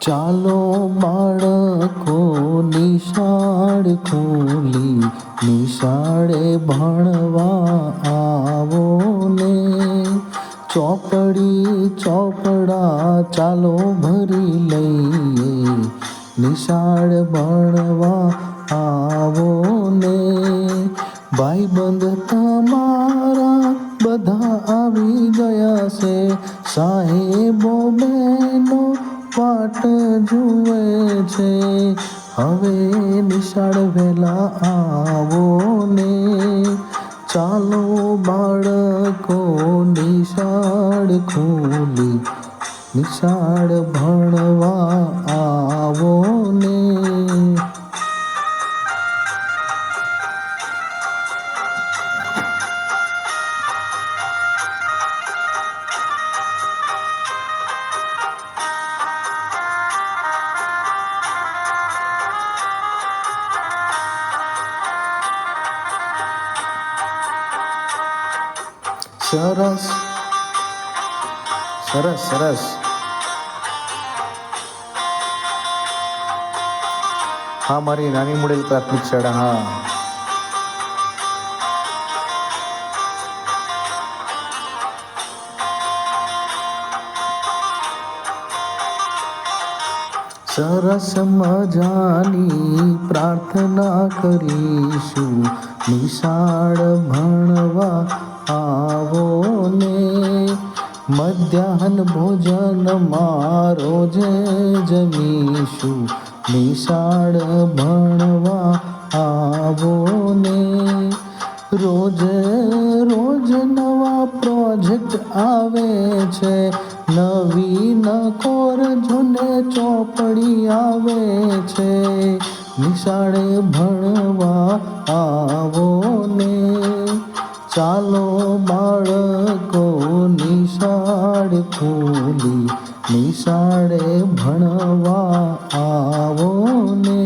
ચાલો બાળકો નિશાળ ખોલી, નિશાળે ભણવા આવો ને. ચોપડી, ચોપડા ચાલો ભરી લઈએ, નિશાળ ભણવા આવો ને. ભાઈબંધ તમારા બધા આવી ગયા છે સાહેબો વાટ જુએ છે. હવે નિશાળ વહેલા આવો ને. ચાલો બાળકો નિશાળ ખોલી, નિશાળ ભણવા આવો ને. સરસ. સરસ સરસ. હા, મારી નાની મોડેલ પ્રાથમિક શાળા, હા. સરસ મજાની પ્રાર્થના કરીશું નિશાળ ભણવા મધ્યાહન ભોજનમાં રોજે જમીશું, નિશાળ ભણવા આવો ને રોજ રોજ નવા પ્રોજેક્ટ આવે છે, નવી નકોર જૂને ચોપડી આવે છે. નિશાળે ભણવા આવો ને ચાલો બાળકો નિશાળ ખોલી નિશાળે ભણવા આવો ને.